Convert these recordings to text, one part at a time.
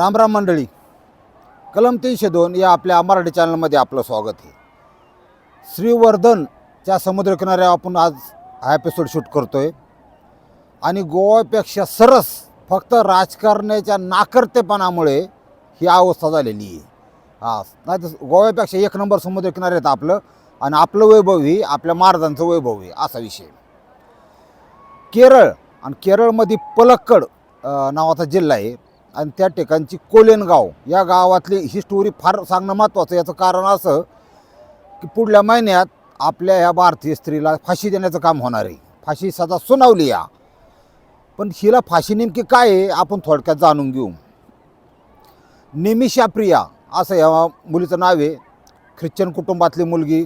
रामराम मंडळी. कलम तीनशे दोन या आपल्या मराठी चॅनलमध्ये आपलं स्वागत आहे. श्रीवर्धनच्या समुद्रकिनाऱ्यावर आपण आज हा एपिसोड शूट करतो आहे आणि गोव्यापेक्षा सरस फक्त राजकारण्याच्या नाकर्तेपणामुळे ही अवस्था झालेली आहे. हा नाही तर गोव्यापेक्षा एक नंबर समुद्रकिनारे आहेत आपलं. आणि आपलं वैभव ही आपल्या महाराजांचं वैभव आहे असा विषय केरळ आणि केरळमध्ये पलक्कड नावाचा जिल्हा आहे. आणि त्या ठिकाणची कोलेनगाव या गावातली ही स्टोरी फार सांगणं महत्त्वाचं याचं कारण असं की पुढल्या महिन्यात आपल्या ह्या भारतीय स्त्रीला फाशी देण्याचं काम होणार आहे. फाशी सजा सुनावली या. पण हिला फाशी नेमकी काय आहे आपण थोडक्यात जाणून घेऊ. निमिषा प्रिया असं या मुलीचं नाव आहे. ख्रिश्चन कुटुंबातली मुलगी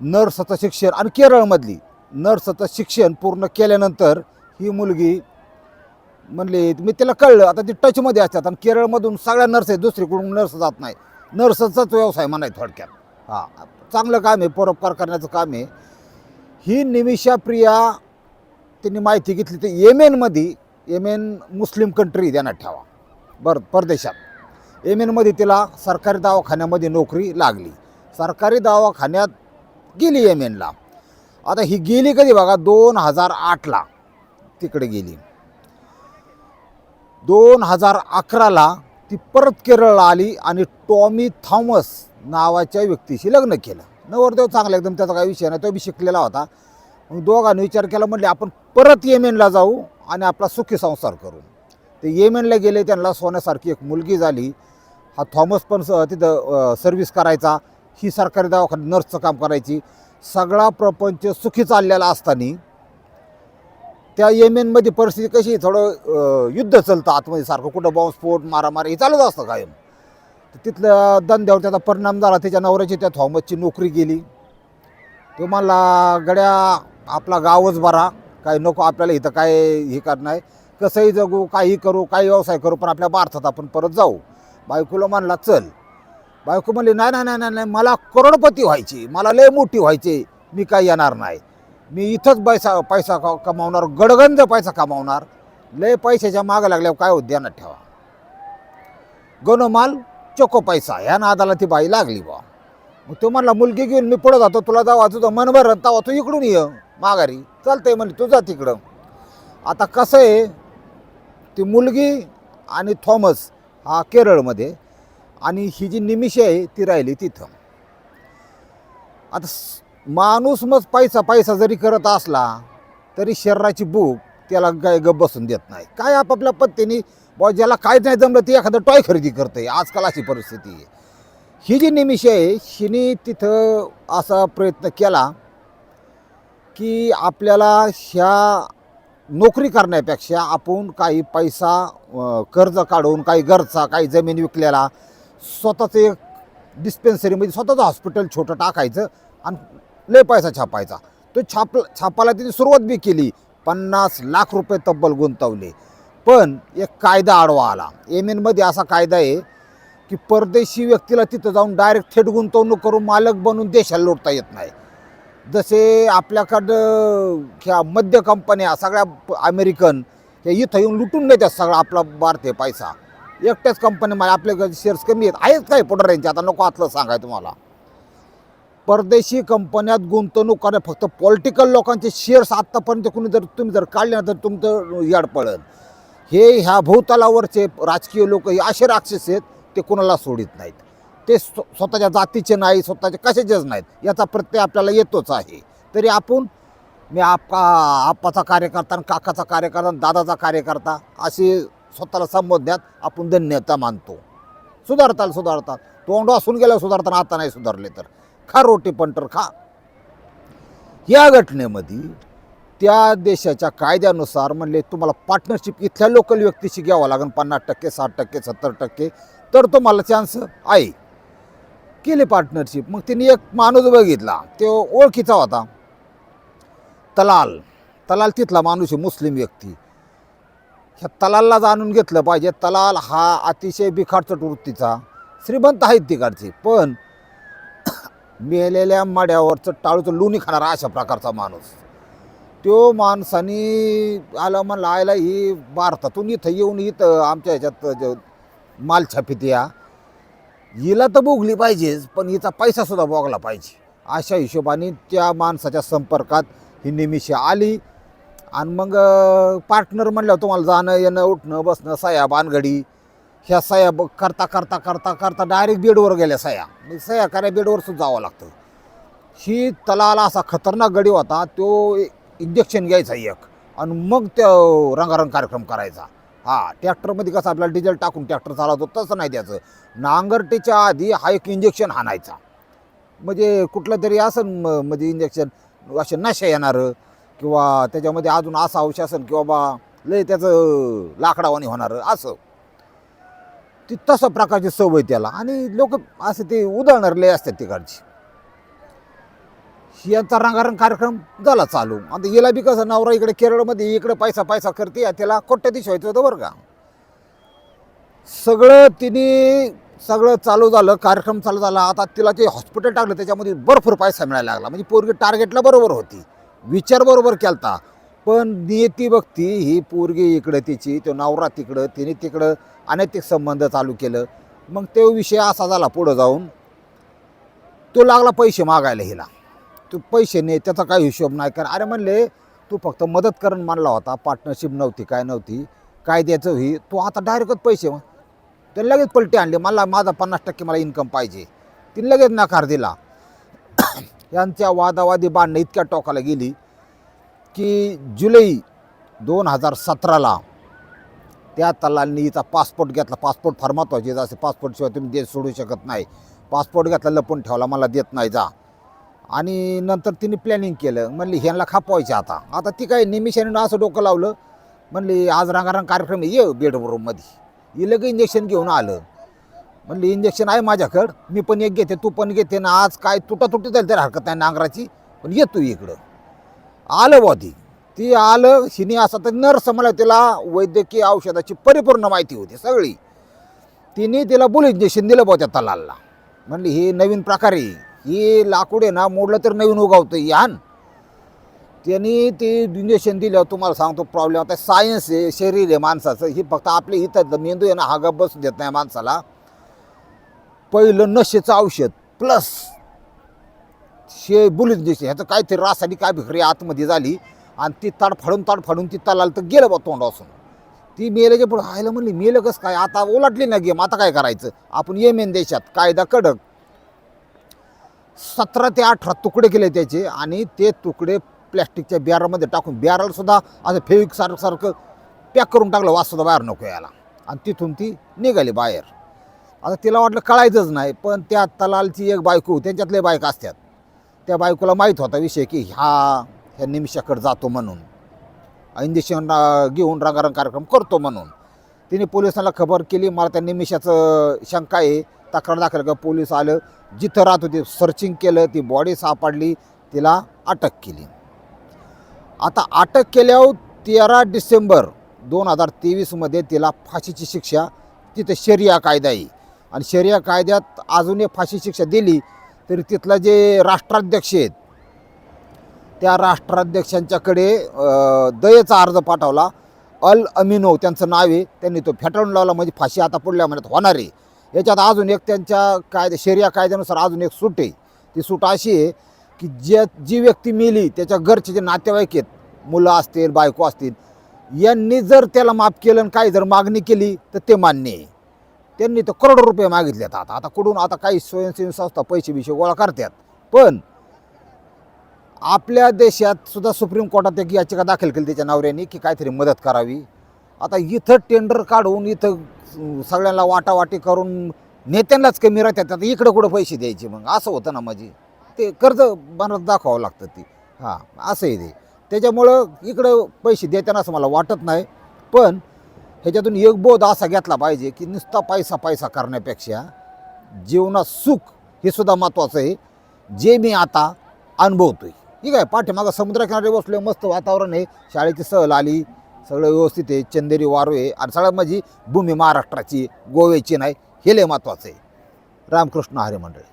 नर्सचं शिक्षण आणि केरळमधली. नर्सचं शिक्षण पूर्ण केल्यानंतर ही मुलगी म्हणले मी तिला कळलं आता ती टचमध्ये असतात आणि केरळमधून सगळ्या नर्स आहेत दुसरीकडून नर्स जात नाही. नर्सचाच व्यवसाय म्हणाय थोडक्यात. हां चांगलं काम आहे परोपकार करण्याचं काम आहे. ही निमिषा प्रिया त्यांनी माहिती घेतली तर येमेनमध्ये येमेन मुस्लिम कंट्री देण्यात ठेवा. बर परदेशात. येमेनमध्ये तिला सरकारी दवाखान्यामध्ये नोकरी लागली. सरकारी दवाखान्यात गेली येमेनला आता ही गेली कधी बघा दोन हजार आठला. तिकडे गेली. दोन हजार अकराला ती परत केरळला आली आणि टॉमी थॉमस नावाच्या व्यक्तीशी लग्न केलं. नवरदेव चांगला एकदम त्याचा काही विषय नाही तो बी शिकलेला होता. मग दोघांनी विचार केला म्हणले आपण परत येमेनला जाऊ आणि आपला सुखी संसार करू. ते येमेनला गेले त्यांना सोन्यासारखी एक मुलगी झाली. हा थॉमस पण स- तिथं सर्व्हिस करायचा. ही सरकारी दवाखान्यात नर्सचं काम करायची. सगळा प्रपंच सुखी चाललेला असताना त्या येमेनमध्ये परिस्थिती कशी आहे, थोडं युद्ध चालतं आतमध्ये सारखं. कुठं बॉम्बस्फोट मारामारी हे चालूच असतं कायम. तर तिथल्या धंद्यावर त्याचा परिणाम झाला. त्याच्या नवऱ्याची त्या थॉमसची नोकरी गेली. तो मला गड्या आपला गावच बरा काय नको आपल्याला इथं काय हे करणार? कसंही जगू काही करू काही व्यवसाय करू पण आपल्या भारतात आपण परत जाऊ. बायकोला म्हणला चल. बायको म्हणली नाही नाही नाही नाही नाही. मला करोडपती व्हायची. मला लय मोठी व्हायची. मी काय येणार नाही. मी इथंच पैसा पैसा कमावणार गडगंज पैसा कमावणार. लय पैशाच्या मागं लागल्यावर काय उद्यानात ठेवा. गणमाल चोको पैसा ह्या नादाला ती बाई लागली बा मग तो म्हणला मुलगी घेऊन मी पुढं जातो तुला जावा तुझं मन भरत तवा तू इकडून ये माघारी. चालतंय म्हणजे तू जा तिकडं. आता कसं आहे ती मुलगी आणि थॉमस हा केरळमध्ये आणि ही जी निमिष आहे ती राहिली तिथं. आता स- माणूस मग पैसा पैसा जरी करत असला तरी शरीराची भूक त्याला काय गप बसून देत नाही. काय आपापल्या पत्तेने बॉ ज्याला काय नाही जमलं ते एखादं टॉय खरेदी करते आजकाल अशी परिस्थिती आहे. ही जी निमिष आहे हिने तिथं असा प्रयत्न केला की आपल्याला ह्या नोकरी करण्यापेक्षा आपण काही पैसा कर्ज काढून काही घरचा काही जमीन विकलेला स्वतःचं एक डिस्पेन्सरीमध्ये स्वतःचं हॉस्पिटल छोटं टाकायचं आणि लय पैसा छापायचा. तो छाप छापायला तिने सुरुवात बी केली. पन्नास लाख रुपये तब्बल गुंतवले. पण एक कायदा आडवा आला. एम एनमध्ये असा कायदा आहे की परदेशी व्यक्तीला तिथं जाऊन डायरेक्ट थेट गुंतवणूक करून मालक बनून देशाला लुटता येत नाही. जसे आपल्याकडं ह्या मध्य कंपन्या सगळ्या प- अमेरिकन हे इथं येऊन लुटून नेतात सगळा आपला भारतीय पैसा. एकट्याच कंपनीमध्ये आपल्याकडे शेअर्स कमी आहेत. आहेत काय पुढाऱ्यांचे? आता नको आतलं सांगाय तुम्हाला. परदेशी कंपन्यात गुंतवणूक करणे फक्त पॉलिटिकल लोकांचे शेअर्स आत्तापर्यंत कोणी जर तुम्ही जर काढले ना तर तुमचं याड पडेल हे ह्या भूतलावरचे राजकीय लोक हे असे राक्षस आहेत ते कोणाला सोडित नाहीत. ते स्व स्वतःच्या जातीचे नाही स्वतःचे कशाचेच नाहीत. याचा प्रत्यय आपल्याला येतोच आहे. तरी आपण मी आपा आप्पाचा कार्यकर्ता आणि काकाचा कार्यकर्ता आणि दादाचा कार्यकर्ता असे स्वतःला संबोधण्यात आपण धन्यता मानतो. सुधारताल सुधारतात तोंड असून गेल्यावर सुधारताना आता नाही सुधारले तर. खा रोटी पंटर खा. या घटनेमध्ये त्या देशाच्या कायद्यानुसार म्हणले तुम्हाला पार्टनरशिप इथल्या लोकल व्यक्तीशी घ्यावं लागेल पन्नास टक्के साठ टक्के सत्तर टक्के तर तुम्हाला चान्स आहे. केली पार्टनरशिप मग तिने एक माणूस बघितला तो ओळखीचा होता. तलाल. तलाल तिथला माणूस आहे मुस्लिम व्यक्ती. ह्या तलालला जाणून घेतलं पाहिजे. तलाल हा अतिशय बिखाडचट वृत्तीचा श्रीमंत आहेत तिकडचे. पण मेलेल्या माड्यावरचं टाळूचं लोणी खाणारा अशा प्रकारचा माणूस. तो माणसाने आला म्हणला आयला ही भारतातून इथं येऊन इथं आमच्या ह्याच्यात ज- माल छापित या हिला तर भोगली पाहिजेच पण हिचा पैसासुद्धा बोगला भोगला पाहिजे. अशा हिशोबाने त्या माणसाच्या संपर्कात ही निमिषी आली. आणि मग पार्टनर म्हणल्यावर तुम्हाला जाणं येणं उठणं बसणं साया बानगडी ह्या सया ब- करता करता करता करता डायरेक्ट बेडवर गेल्या सया मग सया कराय बेडवरसुद्धा जावं लागतं. ही तलाला असा खतरनाक गडी होता तो इंजेक्शन घ्यायचा एक. आणि मग त्या रंगारंग कार्यक्रम करायचा. हा ट्रॅक्टरमध्ये कसं आपल्याला डिझेल टाकून ट्रॅक्टर चालवतो तसं नाही त्याचं. नांगरटीच्या आधी हा एक इंजेक्शन हाणायचा. म्हणजे कुठलं तरी असं म- म्हणजे इंजेक्शन असे नशा येणारं किंवा त्याच्यामध्ये अजून असं अंश असेल किंवा बा लय त्याचं लाकडावानी होणारं असं. ती तसा प्रकारची सवय त्याला. आणि लोक असं ते उधळणार लय असतात तिकडची. यांचा रंगारंग कार्यक्रम झाला चालू. आता हिला बी कसं नवरा इकडे केरळमध्ये इकडे पैसा पैसा करते त्याला कोट्याधीश व्हायचं होतं बरं का. सगळं तिने सगळं चालू झालं कार्यक्रम चालू झाला. आता तिला ते हॉस्पिटल टाकलं त्याच्यामध्ये भरपूर पैसा मिळायला लागला. म्हणजे पोरगी टार्गेटला बरोबर होती. विचार बरोबर केलता. पण नियती भक्ती ही पोरगी इकडं तिची तो नवरा तिकडं तिने तिकडं अनैतिक संबंध चालू केलं. मग तो विषय असा झाला पुढं जाऊन तो लागला पैसे मागायला हिला. तू पैसे ने त्याचा काही हिशोब नाही. कर अरे म्हणले तू फक्त मदत करण मानला होता पार्टनरशिप नव्हती काय नव्हती काय द्यायचं ही. तू आता डायरेक्टच पैसे मग त्याने लगेच पलटी आणली. मला माझा पन्नास टक्के मला इन्कम पाहिजे. तिने लगेच नकार दिला. यांच्या वादावादी बांधणं इतक्या टोकाला गेली. की जुलै दोन हजार सतराला त्या तलालनीचा पासपोर्ट घेतला. पासपोर्ट फार महत्त्वाचे जसे पासपोर्टशिवाय तुम्ही देश सोडू शकत नाही. पासपोर्ट घेतला लपून ठेवला मला देत नाही जा. आणि नंतर तिने प्लॅनिंग केलं. म्हणली ह्यांना खापवायचे आता. आता ती काय निमिषाने असं डोकं लावलं. म्हणली आज रंगारंग कार्यक्रम ये बेडरूममध्ये हे लगेच इंजेक्शन घेऊन आलं. म्हणली इंजेक्शन आहे माझ्याकडं. मी पण एक घेते तू पण घेते. ना आज काय तुटातुटी झाली तरी हरकत नाही नांगराची. पण ये तू इकडं. आलं वादी ती. ती आलं हिने असं तर नर्स मला तिला वैद्यकीय औषधाची परिपूर्ण माहिती होती सगळी. तिने तिला बुल इंजेक्शन दिलं बुवा त्या तलालला. म्हणली हे नवीन प्रकारे ही लाकूड आहे ना मोडलं तर नवीन उगावतं यान त्यांनी ते इंजेक्शन दिल्यावर तुम्हाला सांगतो प्रॉब्लेम आता सायन्स आहे शरीर आहे माणसाचं. ही फक्त आपले इथं मेंदू आहे ना हा गप बसू देत नाही माणसाला. पहिलं नशेचं औषध प्लस शे बुल दिसते. ह्याचं काहीतरी रासायनिक काय भिकरी आतमध्ये झाली आणि ती ताड फाडून ताड फाडून ती तलाल तर गेलं बा तोंडापासून ती मेल्याच्या पुढं राहायला म्हणली मेलं कसं काय? आता ओलाटली ना गेम आता काय करायचं? आपण येमेन देशात कायदा कडक. सतरा ते अठरा तुकडे केले त्याचे आणि ते तुकडे प्लॅस्टिकच्या बियारामध्ये टाकून बियाराला सुद्धा असं फेविक सारखं सारखं पॅक करून टाकलं वाससुद्धा बाहेर नको यायला. आणि तिथून ती निघाली बाहेर. आता तिला वाटलं कळायचंच नाही पण त्या तलालची एक बायको त्यांच्यातले बायका असतात. त्या बायकोला माहीत होता विषय की ह्या ह्या निमिषाकडे जातो म्हणून. इंजेक्शन घेऊन रंगारंग कार्यक्रम करतो म्हणून. तिने पोलिसांना खबर केली मला त्या निमिषाचं शंका आहे तक्रार दाखल का पोलीस आलं. जिथं राहत होती सर्चिंग केलं ती बॉडी सापडली तिला अटक केली. आता अटक केल्यावर तेरा डिसेंबर दोन हजार तेवीसमध्ये तिला फाशीची शिक्षा तिथं शरिया कायदा आहे. आणि शरिया कायद्यात अजून एक फाशी शिक्षा दिली तरी तिथला जे राष्ट्राध्यक्ष आहेत त्या राष्ट्राध्यक्षांच्याकडे दयेचा अर्ज पाठवला. अल अमिनो त्यांचं नाव आहे त्यांनी तो फेटाळून लावला म्हणजे फाशी आता पुढल्या महिन्यात होणार आहे. याच्यात अजून एक त्यांच्या कायदे शरिया कायद्यानुसार अजून एक सूट आहे. ती सूट अशी आहे की ज्या जी व्यक्ती मेली त्याच्या घरचे जे नातेवाईक आहेत मुलं असतील बायको असतील यांनी जर त्याला माफ केलं आणि काही जर मागणी केली तर ते मान्य आहे. त्यांनी तर करोडो रुपये मागितले आता. आता कुठून आता काही स्वयंसेवी संस्था पैसे बिशे गोळा करतात. पण आपल्या देशात सुद्धा सुप्रीम कोर्टात एक याचिका दाखल केली त्याच्या नवऱ्याने की काहीतरी मदत करावी. आता इथं टेंडर काढून इथं सगळ्यांना वाटावाटी करून नेत्यांनाच कमी राहतात. आता इकडं कुठं पैसे द्यायचे मग? असं होतं ना माझी. ते कर्ज बनत दाखवावं लागतं ती. हां असंही ते. त्याच्यामुळं इकडं पैसे देताना असं मला वाटत नाही. पण ह्याच्यातून एक बोध असा घेतला पाहिजे की नुसता पैसा पैसा करण्यापेक्षा जीवनात सुख हे सुद्धा महत्त्वाचं आहे. जे मी आता अनुभवतो आहे ठीक आहे पाठीमागं समुद्रकिनारी बसलो मस्त वातावरण आहे. शाळेची सहल आली सगळं व्यवस्थित आहे. चंदेरी वारू आहे. आणि सगळ्यात माझी भूमी महाराष्ट्राची गोव्याची नाही हे लय महत्त्वाचं आहे. रामकृष्ण हरी मंडळी.